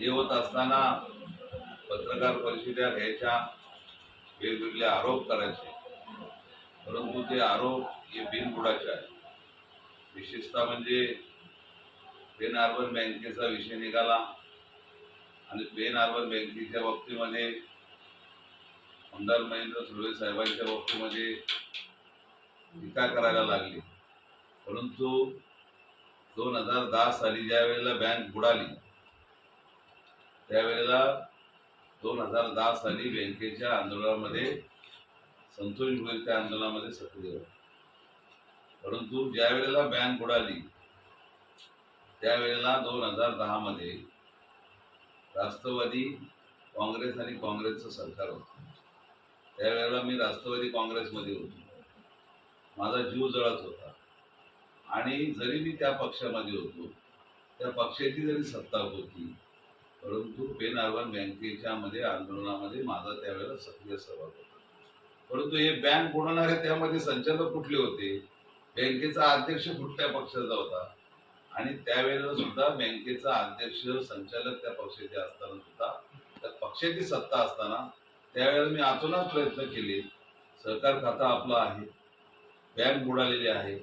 हे होत असताना पत्रकार परिषदा घ्यायच्या वेगवेगळे आरोप करायचे. परंतु ते आरोप हे बिनबुडाचे आहे विशेषतः म्हणजे पेन अर्बन बँकेचा विषय निघाला आणि पेन आर्बन बँकेच्या बाबतीमध्ये आमदार महेंद्र सुर्वे साहेबांच्या बाबतीमध्ये टीका करायला लागली. परंतु दोन हजार दहा साली ज्या वेळेला बँक बुडाली त्यावेळेला दोन हजार दहा साली बँकेच्या आंदोलनामध्ये संतोष गोयल आंदोलनामध्ये सक्रिय होते. परंतु ज्या वेळेला बँक बुडाली त्यावेळेला दोन हजार दहामध्ये राष्ट्रवादी काँग्रेस आणि काँग्रेसचं सरकार होतं. त्यावेळेला मी राष्ट्रवादी काँग्रेसमध्ये होतो. माझा जीव जळत होता. आणि जरी मी त्या पक्षामध्ये होतो त्या पक्षाची जरी सत्ता होती परंतु पेन अर्बन बँकेच्या मध्ये आंदोलनामध्ये माझा त्यावेळेला सक्रिय सहभाग होता. परंतु हे बँक बुडवणारे त्यामध्ये संचालक कुठले होते? बँकेचा अध्यक्ष कुठल्या पक्षाचा होता? आणि त्यावेळेला सुद्धा बँकेचा अध्यक्ष संचालक त्या पक्षाचे असताना सुद्धा त्या पक्षाची सत्ता असताना त्यावेळेला मी अजूनच प्रयत्न केले. सहकार खाता आपला आहे. बँक बुडालेली आहे.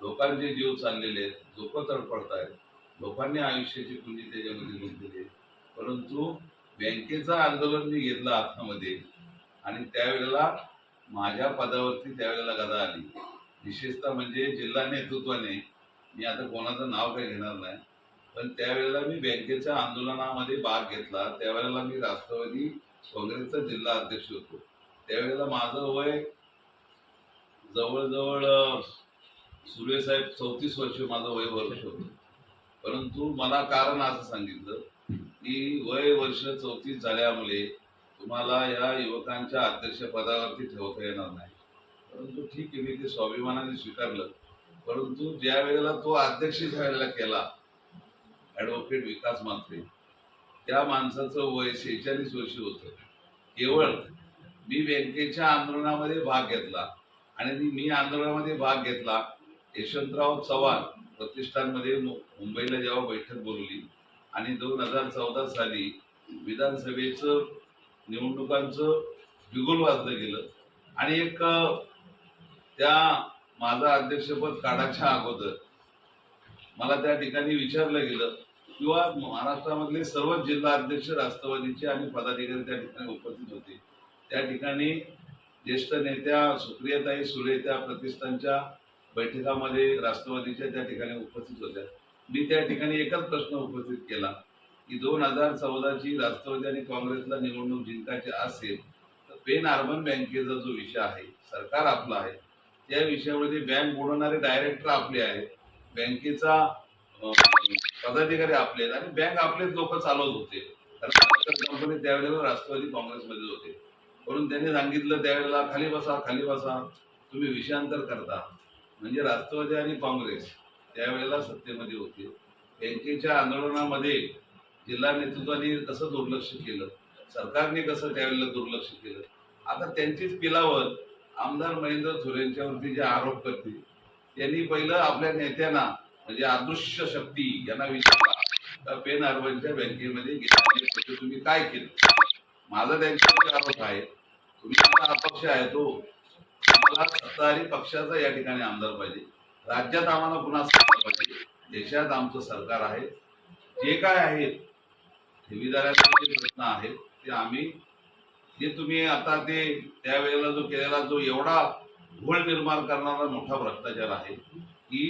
लोकांचे जीव चाललेले आहेत. लोक तडफडत आहेत लोकांनी आयुष्याची पुंजी त्याच्यामध्ये गुंतलेली आहे. परंतु बँकेचं आंदोलन मी घेतलं हातामध्ये आणि त्यावेळेला माझ्या पदावरती त्यावेळेला गदा आली. विशेषतः म्हणजे जिल्हा नेतृत्वाने मी आता कोणाचं नाव काही घेणार नाही पण त्यावेळेला मी बँकेच्या आंदोलनामध्ये भाग घेतला. त्यावेळेला मी राष्ट्रवादी काँग्रेसचा जिल्हा अध्यक्ष होतो. त्यावेळेला माझं वय जवळजवळ सुरेसाहेब चौतीस वर्ष माझं वय वर्ष होतं. परंतु मला कारण असं सांगितलं की वय वर्ष चौतीस झाल्यामुळे तुम्हाला या युवकांच्या अध्यक्षपदावरती ठेवता येणार नाही. परंतु ठीक आहे मी ते स्वाभिमानाने स्वीकारलं. परंतु ज्या वेळेला तो अध्यक्ष ज्या वेळेला केला ॲडव्होकेट विकास मात्रे त्या माणसाचं वय शेहेचाळीस वर्ष होतं. केवळ मी बँकेच्या आंदोलनामध्ये भाग घेतला आणि मी आंदोलनामध्ये भाग घेतला यशवंतराव चव्हाण प्रतिष्ठानमध्ये मुंबईला जेव्हा बैठक बोलली आणि दोन हजार चौदा साली विधानसभेचं निवडणुकांचं बिगुल वाजलं गेलं. आणि एक त्या माझं अध्यक्षपद काढायच्या अगोदर मला त्या ठिकाणी विचारलं गेलं किंवा महाराष्ट्रामधले सर्व जिल्हा अध्यक्ष राष्ट्रवादीचे आणि पदाधिकारी त्या ठिकाणी उपस्थित होते. त्या ठिकाणी ज्येष्ठ नेत्या सुप्रियाताई सुरे त्या प्रतिष्ठानच्या बैठकामध्ये राष्ट्रवादीच्या त्या ठिकाणी उपस्थित होत्या. मी त्या ठिकाणी एकच प्रश्न उपस्थित केला की दोन हजार चौदाची राष्ट्रवादी आणि काँग्रेसला निवडणूक जिंकायची असेल तर पेन अर्बन बँकेचा जो विषय आहे सरकार आपला आहे त्या विषयामध्ये बँक बुडवणारे डायरेक्टर आपले आहेत बँकेचा पदाधिकारी आपले आहेत आणि बँक आपलेच लोक चालवत होते. कारण कंपनी त्यावेळेला राष्ट्रवादी काँग्रेसमध्ये होते. म्हणून त्यांनी सांगितलं त्यावेळेला खाली बसा खाली बसा तुम्ही विषयांतर करता. म्हणजे राष्ट्रवादी आणि काँग्रेस त्यावेळेला सत्तेमध्ये होते. बँकेच्या आंदोलनामध्ये जिल्हा नेतृत्वाने कसं दुर्लक्ष केलं? सरकारने कसं त्यावेळेला दुर्लक्ष केलं? आता त्यांचीच पिलावर आमदार महेंद्र थोरेंच्यावरती जे आरोप करतील त्यांनी पहिलं आपल्या नेत्यांना म्हणजे अदृश्य शक्ती यांना विचारला. पेन अर्बनच्या बँकेमध्ये गेल्या तुम्ही काय केलं? माझा त्यांच्यावरती आरोप आहे. तुम्ही आपला अपक्ष आहे तो हो. आम्हाला सत्ताधारी पक्षाचा या ठिकाणी आमदार पाहिजे. राज्यात आम्हाला पुन्हा पाहिजे. देशात आमचं सरकार आहे. जे काय आहेत ठेवीदारांचे जे प्रश्न आहेत ते आम्ही जे तुम्ही आता ते त्यावेळेला जो केलेला जो एवढा घोळ निर्माण करणारा मोठा भ्रष्टाचार आहे की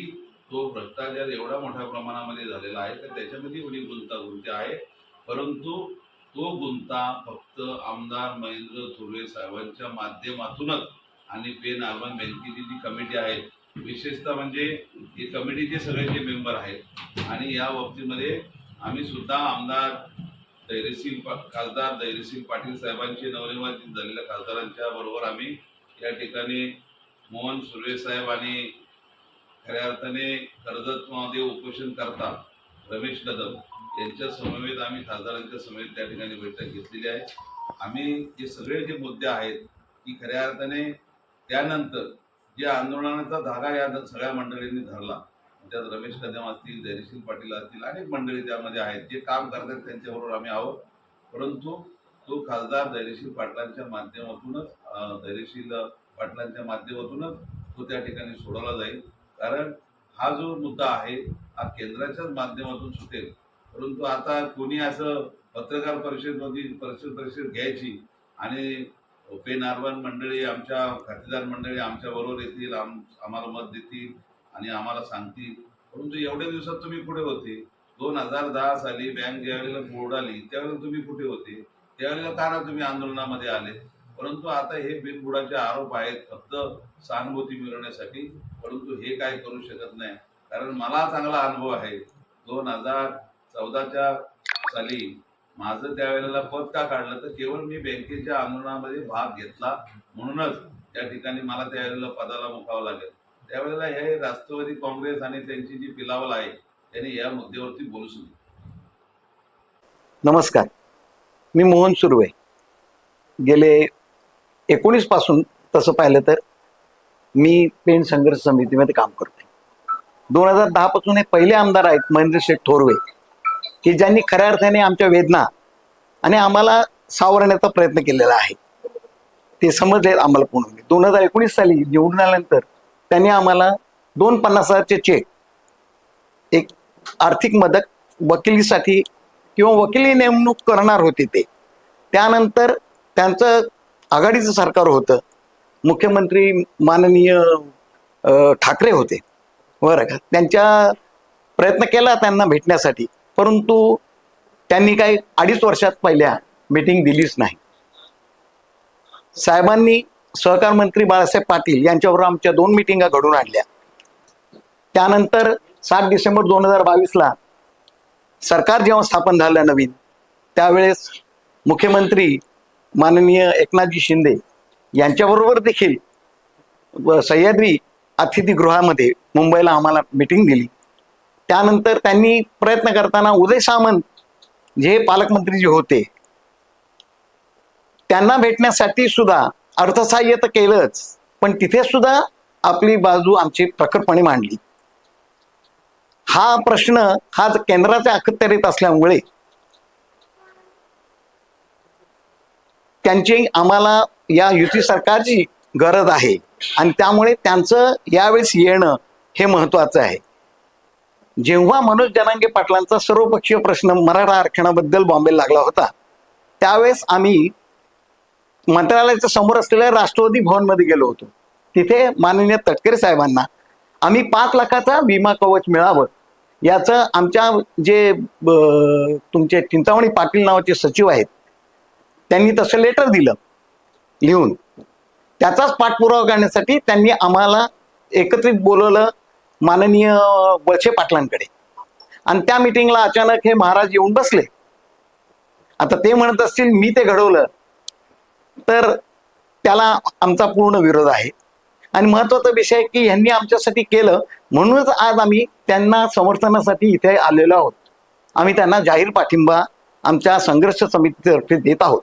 तो भ्रष्टाचार एवढा मोठ्या प्रमाणामध्ये झालेला आहे तर त्याच्यामध्ये एवढी गुंतागुंती आहे? परंतु तो गुंता फक्त आमदार महेंद्र थोरवे साहेबांच्या माध्यमातूनच आणि पेन अर्बन बँकेची जी कमिटी आहे विशेषतः म्हणजे ही कमिटीचे सगळे जे मेंबर आहेत आणि या बाबतीमध्ये आम्ही सुद्धा आमदार धैर्यसिंग पा- खासदार धैर्यसिंग पाटील साहेबांचे नवनिर्वाचित झालेल्या खासदारांच्या बरोबर आम्ही या ठिकाणी मोहन सुर्वे साहेब आणि खऱ्या अर्थाने कर्जतमध्ये उपोषण करता रमेश कदम यांच्या समवेत आम्ही खासदारांच्या समवेत त्या ठिकाणी बैठक घेतलेली आहे. आम्ही जे सगळे जे मुद्दे आहेत की खऱ्या अर्थाने त्यानंतर या आंदोलनाचा धागा या सगळ्या मंडळींनी धरला. त्यात रमेश कदम असतील धैर्यशील पाटील असतील अनेक मंडळी त्यामध्ये आहेत जे काम करतात त्यांच्याबरोबर आम्ही आहोत. परंतु तो खासदार धैर्यशील पाटलांच्या माध्यमातूनच धैर्यशील पाटलांच्या माध्यमातूनच तो त्या ठिकाणी सोडवला जाईल. कारण हा जो मुद्दा आहे हा केंद्राच्याच माध्यमातून सुटेल. परंतु आता कोणी असं पत्रकार परिषदमध्ये परिषद परिषद घ्यायची आणि पेन अर्बन मंडळी आमच्या खातेदार मंडळी आमच्या बरोबर येतील आम आम्हाला मत देतील आणि आम्हाला सांगतील. परंतु एवढ्या दिवसात तुम्ही कुठे होते? दोन हजार दहा साली बँक ज्यावेळेला बुडाली त्यावेळेला तुम्ही कुठे होते? त्यावेळेला का ना तुम्ही आंदोलनामध्ये आले? परंतु आता हे बिनबुडाचे आरोप आहेत फक्त सहानुभूती मिळवण्यासाठी. परंतु हे काय करू शकत नाही. कारण मला चांगला अनुभव आहे. दोन हजार चौदाच्या साली माझं त्यावेळेला पद का काढलं तर केवळ मी बँकेच्या आंदोलनामध्ये भाग घेतला म्हणूनच त्या ठिकाणी मला त्यावेळेला पदाला मुकावं लागेल. त्यावेळेला हे राष्ट्रवादी काँग्रेस आणि त्यांची जी पिलावल आहे त्यांनी या मुद्द्यावरती बोलू शकतो नमस्कार. मी मोहन सुर्वे. गेले एकोणीसपासून तसं पाहिलं तर मी पेन संघर्ष समितीमध्ये काम करतोय. दोन हजार दहा पासून हे पहिले आमदार आहेत महेंद्र शेठ थोरवे. की ज्यांनी खऱ्या अर्थाने आमच्या वेदना आणि आम्हाला सावरण्याचा प्रयत्न केलेला आहे. ते समजले आम्हाला पूर्ण. दोन हजार एकोणीस साली निवडून आल्यानंतर त्यांनी आम्हाला दोन पन्नास हजारचे चेक एक आर्थिक मदत वकिलीसाठी किंवा वकिली नेमणूक करणार होते ते. त्यानंतर त्यांचं आघाडीचं सरकार होतं. मुख्यमंत्री माननीय ठाकरे होते. बरं का? त्यांच्या प्रयत्न केला त्यांना भेटण्यासाठी. परंतु त्यांनी काही अडीच वर्षात पहिल्या मीटिंग दिलीच नाही. साहेबांनी सहकार मंत्री बाळासाहेब पाटील यांच्यावर आमच्या दोन मिटिंगा घडून आणल्या. त्यानंतर सात डिसेंबर दोन हजार बावीसला सरकार जेव्हा स्थापन झालं नवीन त्यावेळेस मुख्यमंत्री माननीय एकनाथजी शिंदे यांच्याबरोबर देखील सह्याद्री अतिथीगृहामध्ये मुंबईला आम्हाला मिटिंग दिली. त्यानंतर त्यांनी प्रयत्न करताना उदय सामंत जे पालकमंत्री जे होते त्यांना भेटण्यासाठी सुद्धा अर्थसहाय्य तर केलंच पण तिथे सुद्धा आपली बाजू आमची प्रखरपणे मांडली. हा प्रश्न हा केंद्राच्या अखत्यारीत असल्यामुळे त्यांची आम्हाला या युती सरकारची गरज आहे. आणि त्यामुळे त्यांचं यावेळेस येणं हे महत्वाचं आहे. जेव्हा मनोज जनांगे पाटलांचा सर्वपक्षीय प्रश्न मराठा आरक्षणाबद्दल बॉम्बे लागला होता त्यावेळेस आम्ही मंत्रालयाच्या समोर असलेल्या राष्ट्रवादी भवनमध्ये गेलो होतो. तिथे माननीय तटकरे साहेबांना आम्ही पाच लाखाचा विमा कवच मिळावं याचं आमच्या जे ब- तुमचे चिंतामणी पाटील नावाचे सचिव आहेत त्यांनी तसं लेटर दिलं लिहून. त्याचाच पाठपुरावा करण्यासाठी त्यांनी आम्हाला एकत्रित बोलवलं माननीय वळसे पाटलांकडे. आणि त्या मिटिंगला अचानक हे महाराज येऊन बसले. आता ते म्हणत असतील मी ते घडवलं. तर त्याला आमचा पूर्ण विरोध आहे. आणि महत्त्वाचा विषय आहे की यांनी आमच्यासाठी केलं. म्हणूनच आज आम्ही त्यांना समर्थनासाठी इथे आलेलो आहोत. आम्ही त्यांना जाहीर पाठिंबा आमच्या संघर्ष समितीतर्फे देत आहोत.